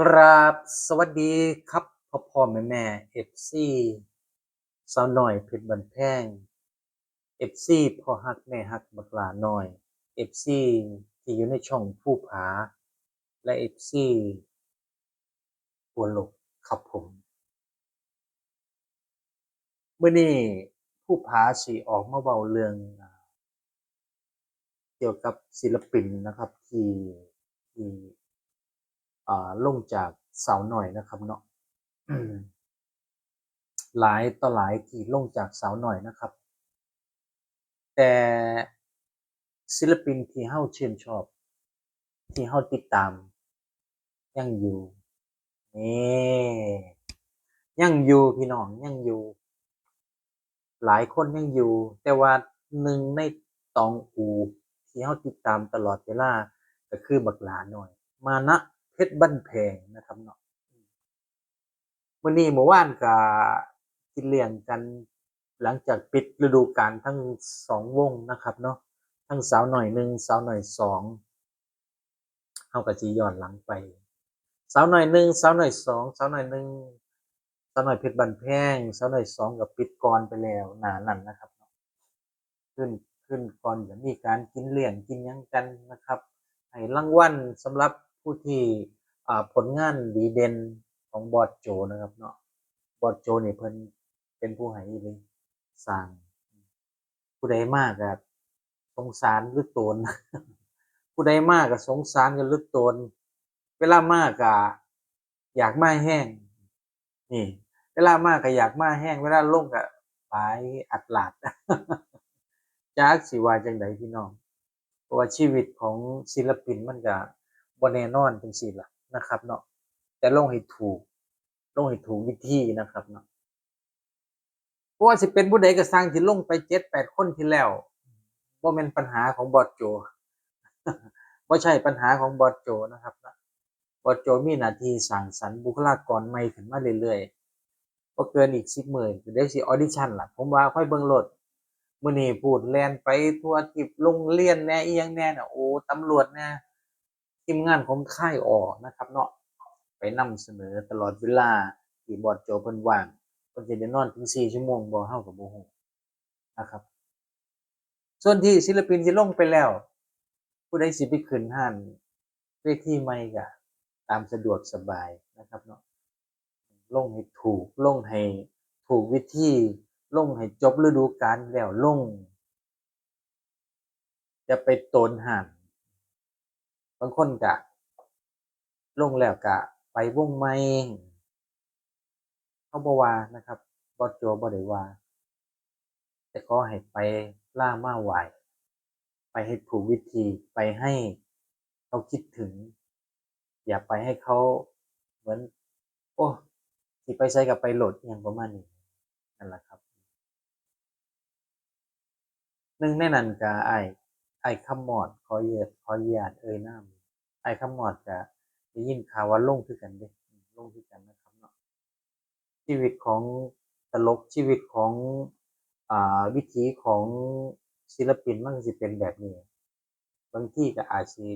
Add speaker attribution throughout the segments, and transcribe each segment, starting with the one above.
Speaker 1: กราบสวัสดีครับพ่อพ่อแม่แม่เอฟซีสาวหน่อยเพชรบันแพงเอฟซีพ่อฮักแม่ฮักบักหลาน้อยเอฟซีที่อยู่ในช่องผู้ผา และเอฟซีตัวโลกครับผมเมื่อนี้ผู้ผาสีออกมาเบาเรื่อง เกี่ยวกับศิลปินนะครับที่ที่ ลงจากสาวหน่อยนะครับเนาะหลายต่อหลายที่ลงจากสาวหน่อยนะครับ แต่ศิลปินที่เฮาชื่นชอบ ที่เฮาติดตาม ยังอยู่นี่ยังอยู่พี่น้องยังอยู่ หลายคนยังอยู่ แต่ว่าหนึ่งในตองอูที่เฮาติดตามตลอดเวลาก็คือบักหลาหน่อย มานะ เพชรบ้านแพงนะครับเนาะวันนี้เมื่อวานก็กินเลี้ยงกันหลังจากปิดฤดูกาลทั้งสองวงนะครับเนาะทั้งสาวหน่อยหนึ่งสาวหน่อยสองเฮาก็สิย้อนหลังไป สาวหน่อยหนึ่งสาวหน่อยสองสาวหน่อยหนึ่งสาวหน่อยเพชรบันแพงสาวหน่อยสองกับปิดก่อนไปแล้วหนานั่นนะครับ ขึ้นขึ้นก่อนจะมีการกินเลี้ยงกินยังกันนะครับให้รางวัลสำหรับ ผู้ที่ผลงานดีเด่นของบอสโจนะครับเนาะบอสโจนี่เพิ่นเป็นผู้ให้อีหลีสร้างผู้ใดมากก็สงสารหรือโตนผู้ใดมากก็สงสารกันหรือโตนเวลามากก็อยากมาแห้ง นี่ เวลามากก็อยากมาแห้ง เวลาลงก็ไปอัดหลาดจากสิวาจังใดพี่น้องเพราะว่าชีวิตของศิลปินมันก็ บ่แน่นอนจังซี่ล่ะนะครับ เนาะแต่ลงให้ถูก ลงให้ถูกวิธีนะครับเนาะเพราะว่าสิเป็นผู้ใดก็สร้างที่ลงไปเจ็ดแปดคนที่แล้วบ่แม่นปัญหาของบอสโจบ่ใช่ปัญหาของบอสโจนะครับนะบอสโจมีหน้าที่สร้างสรรบุคลากรใหม่ขึ้นมาเรื่อยๆบ่เกินอีก10มื้อก็ได้สิออดิชั่นล่ะ ผมว่าค่อยเบิ่งโลดมื้อนี้พูดแลนไปทั่วทิพย์โรงเรียนแน่อียงแน่น่ะโอ้ตำรวจแน่ ทีมงานของค่ายออนะครับเนาะไปนำเสนอตลอดเวลาที่บอสโจเพิ่นว่างเพิ่นสิได้นอนถึง4ชั่วโมงบ่เฮาก็บ่ฮู้นะครับ ส่วนที่ศิลปินสิลงไปแล้ว ผู้ใดสิไปขึ้นห้านเวทีใหม่ก็ตามสะดวกสบายนะครับเนาะลงให้ถูกลงให้ถูกวิธีลงให้จบฤดูกาลแล้วลง จะไปโตนห่าน บางคนก็ลงแล้วก็ไปวงใหม่เขาบ่ว่านะครับบอสโจบ่ได้ว่าแต่ก็ให้ไปล่ามาไหวไปให้ถูกวิธีไปให้เขาคิดถึง อย่าไปให้เขาเหมือน โอ้สิไปใช้กับไปโหลดอย่างประมาณนี้นั่นแหละครับหนึ่งในนั้นก็ไอ้ไอ้คำมอดขอเหยียดขอเหยียดเอ่ยน้ำ ไอ้คำมอดก็ได้ยินข่าวว่าลงคือกันเด้ลงคือกันนะครับเนาะชีวิตของตลกชีวิตของอ่าวิถีของศิลปินมันก็สิเป็นแบบนี้ บางที่ก็อาจสิ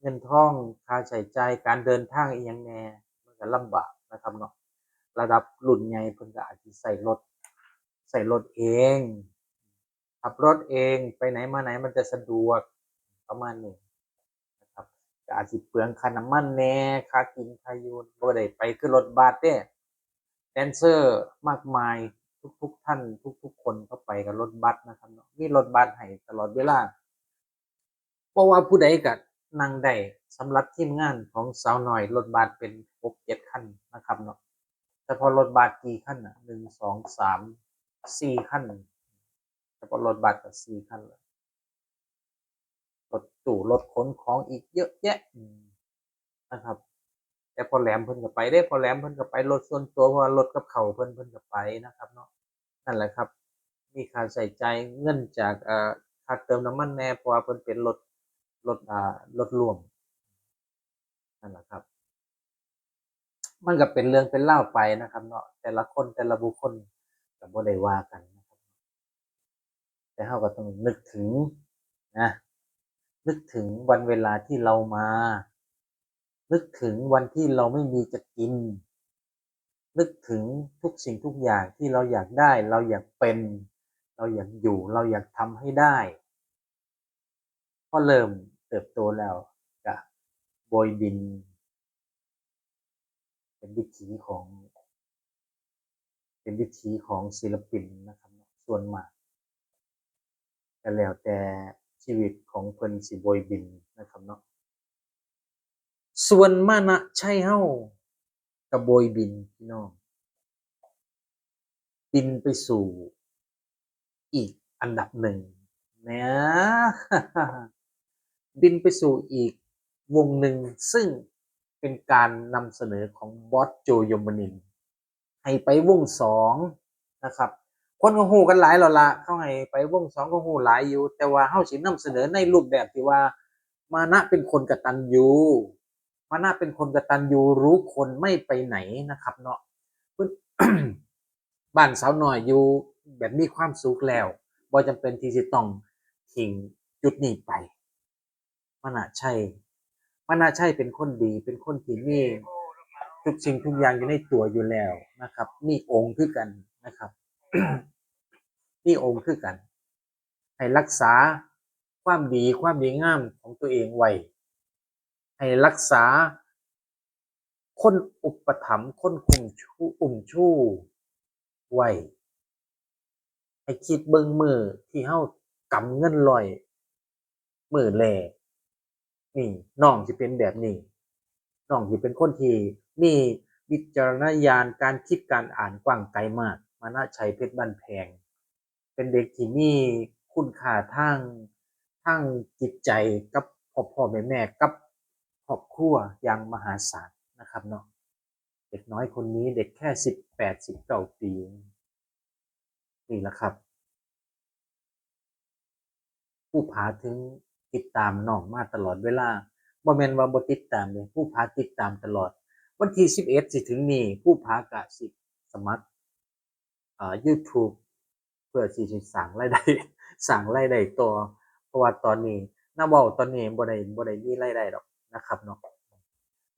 Speaker 1: เงินทองค่าใช้จ่ายการเดินทางอีหยังแน่มันก็ลำบากนะครับเนาะระดับรุ่นใหญ่เพิ่นก็อาจสิใช้รถใช้รถเองขับรถเองไปไหนมาไหนมันจะสะดวกประมาณนี้ อาจสิเปลืองค่าน้ำมันแน่ค่ากินค่ายู่บ่ได้ไปคือรถบัสเด้แดนเซอร์มากมายทุกๆท่านทุก ๆ คนเข้าไปกับรถบัสนะครับเนาะมีรถบัสให้ตลอดเวลาเพราะว่าผู้ใดก็นั่งได้สำหรับทีมงานของสาวหน้อยรถบัสเป็นหกเจ็ดคันนะครับเนาะแต่พอรถบัสกี่คันอะหนึ่งสองสามสี่คันแต่พอรถบัสก็สี่คันเลย รถตู้รถขนของอีกเยอะแยะนะครับ แต่พอแหลมเพิ่นก็ไปได้พอแหลมเพิ่นก็ไปรถส่วนตัวเพราะว่ารถกับเขาเพิ่นเพิ่นก็ไปนะครับเนาะนั่นแหละครับ มีค่าใช้จ่ายเงินจากเอ่อค่าเติมน้ำมันแน่เพราะว่าเพิ่นเป็นรถรถอ่ารถรวมนั่นแหละครับ มันก็เป็นเรื่องเป็นเล่าไปนะครับ เนาะแต่ละคนแต่ละบุคคลก็บ่ได้ว่ากันนะครับ แต่เราก็ต้องนึกถึงนะ นึกถึงวันเวลาที่เรามา นึกถึงวันที่เราไม่มีจะกิน นึกถึงทุกสิ่งทุกอย่างที่เราอยากได้ เราอยากเป็น เราอยากอยู่ เราอยากทำให้ได้พอเริ่มเติบโตแล้วก็โบยบิน เป็นวิถีของ เป็นวิถีของศิลปินนะครับ ส่วนมากก็แล้วแต่ ชีวิตของเพิ่นสิโบยบินนะครับเนาะส่วนมานะชัยเฮากับโบยบินพี่น้องบินไปสู่อีกอันดับหนึ่งนะบินไปสู่อีกวงหนึ่งซึ่งเป็นการนำเสนอของบอสโจยมนิน ให้ไปวงสองนะครับ คนก็ฮู้กันหลายแล้วละเข้าให้ไปวงสองก็ฮู้หลายอยู่ แต่ว่าเฮาสินำเสนอในรูปแบบที่ว่า มานะเป็นคนกตัญญูมานะเป็นคนกตัญญูรู้คนไม่ไปไหนนะครับ เนาะเพิ่นบ้านสาวน้อยอยู่แบบมีความสุขแล้วบ่จำเป็นที่สิต้องทิ้งจุดนี้ไปมันน่าใช่มันน่าใช่เป็นคนดี เป็นคนที่มีทุกสิ่งทุกอย่างอยู่ในตัวอยู่แล้วนะครับ มีองค์คือกันนะครับ มีองค์คือกัน ให้รักษาความดีความดีงามของตัวเองไว้ ให้รักษาคนอุปถัมภ์คนคุมชู้อุ่มชู้ไว้ให้คิดเบิ่งมือที่เฮากำเงินร้อยมือแรกนี่น้องสิเป็นแบบนี้น้องสิเป็นคนที่มีวิจารณญาณการคิดการอ่านกว้างไกลมาก มานะชัยเพชรบ้านแพง เป็นเด็กที่มีคุณค่าทางทางจิตใจกับพ่อพ่อแม่แม่กับครอบครัวอย่างมหาศาลนะครับเนาะเด็กน้อยคนนี้เด็กแค่สิบแปดสิบเก้าปีนี่แหละครับ ผู้ผาถึงติดตามน้องมาตลอดเวลาบ่แมนว่าบ่ติดตามเลยผู้ผาติดตามตลอด วันที่สิบเอ็ดสิถึงนี้ผู้ผากะสิสมัคร อ่า YouTube เพื่อสิสิสร้างรายได้สร้างรายได้ต่อเพราะว่าตอนนี้น้าเว้าตอนนี้บ่ได้บ่ได้มีรายได้ดอกนะครับเนาะ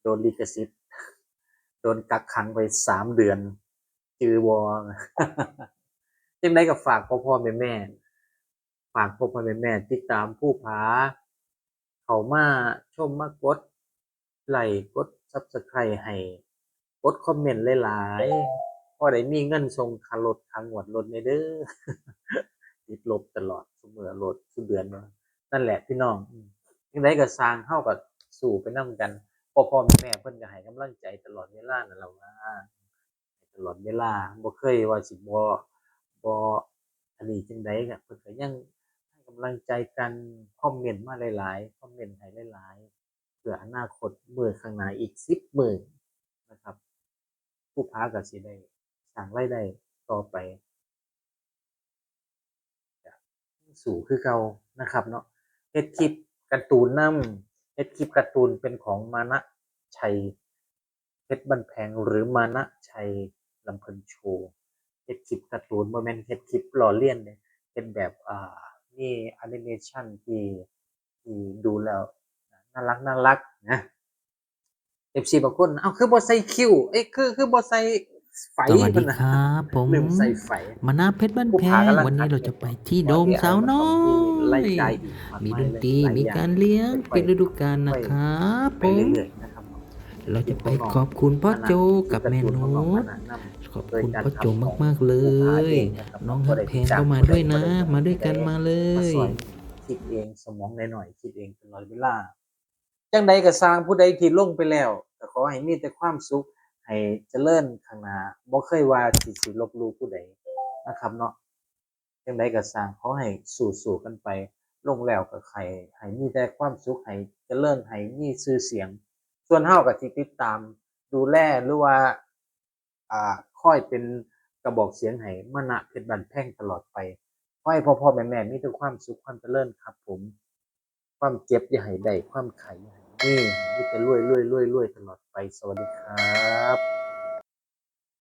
Speaker 1: โดนลิขสิทธิ์โดนกักขังไปสามเดือน จือบ่จังไดก็ฝากพ่อพ่อแม่แม่ฝากพ่อพ่อแม่แม่ติดตามผู้ผาเขามาชมมากดไลค์กด Subscribe ให้กดคอมเมนต์หลายๆ พอได้มีเงินส่งค่ารถค่างวดรถแหน่เด้อติดลบตลอดซุมื้อรถซุเดือนเนาะนั่นแหละพี่น้องอืมจังไดก็สร้างเฮาก็สู้ไปนำกันพ่อพ่อแม่แม่เพิ่นก็ให้กำลังใจตลอดเวลานั่นแหละว่าตลอดเวลาบ่เคยว่าสิบ่บ่อันนี้จังไดก็เพิ่นก็ยังให้กำลังใจกันคอมเมนต์มาหลายๆคอมเมนต์ให้หลายๆเพื่ออนาคตมื้อข้างหน้าอีก10มื้อนะครับ ผู้ผาก็สิได้ ร้างรายได้ต่อไปสู้คือเก่านะครับเนาะเฮ็ดคลิปการ์ตูนนำเฮ็ดคลิปการ์ตูนเป็นของมานะชัยเพชรบ้านแพงหรือมานะชัยลำเพิ่นโชว์เฮ็ดคลิปการ์ตูนบ่แม่นเฮ็ดคลิปล้อเลียนเดะเป็นแบบอ่ามีแอนิเมชันที่ที่ดูแล้วน่ารักน่ารักนะ FC บางคนเอ้าคือบ่ใส่คิวเอ้ยคือคือบ่ใส่ ไฟ
Speaker 2: สวัสดี
Speaker 1: เพิ่นน่ะ
Speaker 2: ครับผม
Speaker 1: ลืมใส่ไฟ
Speaker 2: มานาเพชรบ้าน
Speaker 1: ผู้
Speaker 2: แพ
Speaker 1: ผางกำลัง
Speaker 2: วันนี้
Speaker 1: อัด
Speaker 2: เราจะไปที่โดม
Speaker 1: ขอ
Speaker 2: สาวน้อ
Speaker 1: ไล่
Speaker 2: ย
Speaker 1: ใจอีกาก
Speaker 2: มี
Speaker 1: มาย
Speaker 2: ดนตรี
Speaker 1: หลย
Speaker 2: มี
Speaker 1: อย่
Speaker 2: การเลี้ยง
Speaker 1: ไป
Speaker 2: เป็นฤดูกาลนะครับ
Speaker 1: ไป
Speaker 2: ผม
Speaker 1: เรื่อยๆนะครับ
Speaker 2: เราจะไปขอบคุณพ่อโจกับแม่นุชขอบคุณพ่อโจมากๆเลย น้องฮักแพงก็มาด้วยนะ มาด้วยกันมาเล
Speaker 1: มายสอนคิดเองสมองหน่อยๆคิดเองตลอดเวลาจังใดก็สร้างผู้ใดที่ลงไปแล้วก็ขอให้มีแต่ความสุข ให้เจริญข้างหน้าบ่เคยว่าสิสิลบลู่ผู้ใดนะครับเนาะจังใดก็สร้างขอให้สู้ๆกันไปลงแล้วก็ให้ให้มีแต่ความสุขให้เจริญให้มีชื่อเสียง ส่วนเฮาก็สิติดตามดูแลหรือว่าอ่าค่อยเป็นกระบอกเสียงให้มณะเพชรบันแพ่งตลอดไปขอให้พ่อพ่อแม่แม่มีแต่ความสุขความเจริญครับผม ความเจ็บอย่าให้ได้ความไข่อย่าให้ นี่จะรวยรวยรวยรวยตลอดไปสวัสดีครับ